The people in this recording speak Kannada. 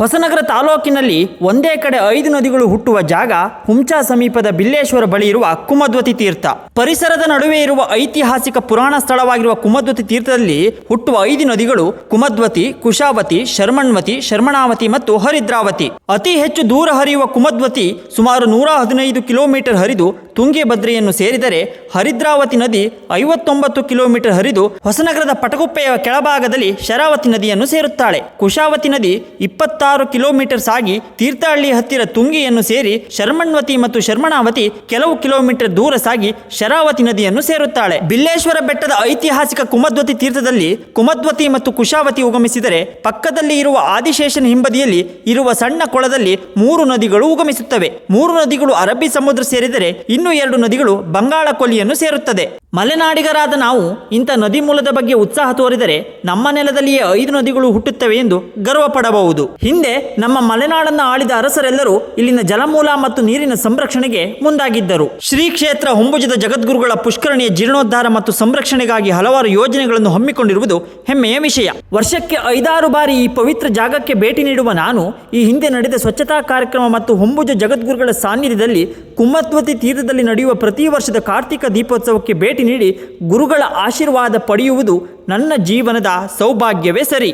ಹೊಸನಗರ ತಾಲೂಕಿನಲ್ಲಿ ಒಂದೇ ಕಡೆ ಐದು ನದಿಗಳು ಹುಟ್ಟುವ ಜಾಗ ಹುಂಚಾ ಸಮೀಪದ ಬಿಲ್ಲೇಶ್ವರ ಬಳಿ ಇರುವ ಕುಮದ್ವತಿ ತೀರ್ಥ. ಪರಿಸರದ ನಡುವೆ ಇರುವ ಐತಿಹಾಸಿಕ ಪುರಾಣ ಸ್ಥಳವಾಗಿರುವ ಕುಮದ್ವತಿ ತೀರ್ಥದಲ್ಲಿ ಹುಟ್ಟುವ ಐದು ನದಿಗಳು ಕುಮದ್ವತಿ, ಕುಶಾವತಿ, ಶರ್ಮಣ್ವತಿ, ಶರ್ಮಣಾವತಿ ಮತ್ತು ಹರಿದ್ರಾವತಿ. ಅತಿ ಹೆಚ್ಚು ದೂರ ಹರಿಯುವ ಕುಮದ್ವತಿ ಸುಮಾರು ನೂರ ಹದಿನೈದು ಕಿಲೋಮೀಟರ್ ಹರಿದು ತುಂಗಿಭದ್ರೆಯನ್ನು ಸೇರಿದರೆ ಹರಿದ್ರಾವತಿ ನದಿ ಐವತ್ತೊಂಬತ್ತು ಕಿಲೋಮೀಟರ್ ಹರಿದು ಹೊಸನಗರದ ಪಟಗುಪ್ಪೆಯ ಕೆಳಭಾಗದಲ್ಲಿ ಶರಾವತಿ ನದಿಯನ್ನು ಸೇರುತ್ತಾಳೆ. ಕುಶಾವತಿ ನದಿ ಇಪ್ಪತ್ತಾರು ಕಿಲೋಮೀಟರ್ ಸಾಗಿ ತೀರ್ಥಹಳ್ಳಿ ಹತ್ತಿರ ತುಂಗಿಯನ್ನು ಸೇರಿ ಶರ್ಮಣ್ವತಿ ಮತ್ತು ಶರ್ಮಣಾವತಿ ಕೆಲವು ಕಿಲೋಮೀಟರ್ ದೂರ ಸಾಗಿ ಶರಾವತಿ ನದಿಯನ್ನು ಸೇರುತ್ತಾಳೆ. ಬಿಲ್ಲೇಶ್ವರ ಬೆಟ್ಟದ ಐತಿಹಾಸಿಕ ಕುಮದ್ವತಿ ತೀರ್ಥದಲ್ಲಿ ಕುಮದ್ವತಿ ಮತ್ತು ಕುಶಾವತಿ ಉಗಮಿಸಿದರೆ ಪಕ್ಕದಲ್ಲಿ ಇರುವ ಆದಿಶೇಷನ ಹಿಂಬದಿಯಲ್ಲಿ ಇರುವ ಸಣ್ಣ ಕೊಳದಲ್ಲಿ ಮೂರು ನದಿಗಳು ಉಗಮಿಸುತ್ತವೆ. ಮೂರು ನದಿಗಳು ಅರಬ್ಬಿ ಸಮುದ್ರ ಸೇರಿದರೆ ಇನ್ನು ಎರಡು ನದಿಗಳು ಬಂಗಾಳ ಕೊಲ್ಲಿಯನ್ನು ಸೇರುತ್ತದೆ. ಮಲೆನಾಡಿಗರಾದ ನಾವು ಇಂಥ ನದಿ ಮೂಲದ ಬಗ್ಗೆ ಉತ್ಸಾಹ ತೋರಿದರೆ ನಮ್ಮ ನೆಲದಲ್ಲಿಯೇ ಐದು ನದಿಗಳು ಹುಟ್ಟುತ್ತವೆ ಎಂದು ಗರ್ವ ಹಿಂದೆ ನಮ್ಮ ಮಲೆನಾಡನ್ನು ಆಳಿದ ಅರಸರೆಲ್ಲರೂ ಇಲ್ಲಿನ ಜಲಮೂಲ ಮತ್ತು ನೀರಿನ ಸಂರಕ್ಷಣೆಗೆ ಮುಂದಾಗಿದ್ದರು. ಶ್ರೀ ಕ್ಷೇತ್ರ ಹೊಂಬುಜದ ಜಗದ್ಗುರುಗಳ ಪುಷ್ಕರಣಿಯ ಜೀರ್ಣೋದ್ಧಾರ ಮತ್ತು ಸಂರಕ್ಷಣೆಗಾಗಿ ಹಲವಾರು ಯೋಜನೆಗಳನ್ನು ಹಮ್ಮಿಕೊಂಡಿರುವುದು ಹೆಮ್ಮೆಯ ವಿಷಯ. ವರ್ಷಕ್ಕೆ ಐದಾರು ಬಾರಿ ಈ ಪವಿತ್ರ ಜಾಗಕ್ಕೆ ಭೇಟಿ ನೀಡುವ ನಾನು ಈ ಹಿಂದೆ ನಡೆದ ಸ್ವಚ್ಛತಾ ಕಾರ್ಯಕ್ರಮ ಮತ್ತು ಹೊಂಬುಜ ಜಗದ್ಗುರುಗಳ ಸಾನ್ನಿಧ್ಯದಲ್ಲಿ ಕುಮ್ಮತ್ವತಿ ತೀರ್ಥದಲ್ಲಿ ನಡೆಯುವ ಪ್ರತಿ ವರ್ಷದ ಕಾರ್ತಿಕ ದೀಪೋತ್ಸವಕ್ಕೆ ಭೇಟಿ ನೀಡಿ ಗುರುಗಳ ಆಶೀರ್ವಾದ ಪಡೆಯುವುದು ನನ್ನ ಜೀವನದ ಸೌಭಾಗ್ಯವೇ ಸರಿ.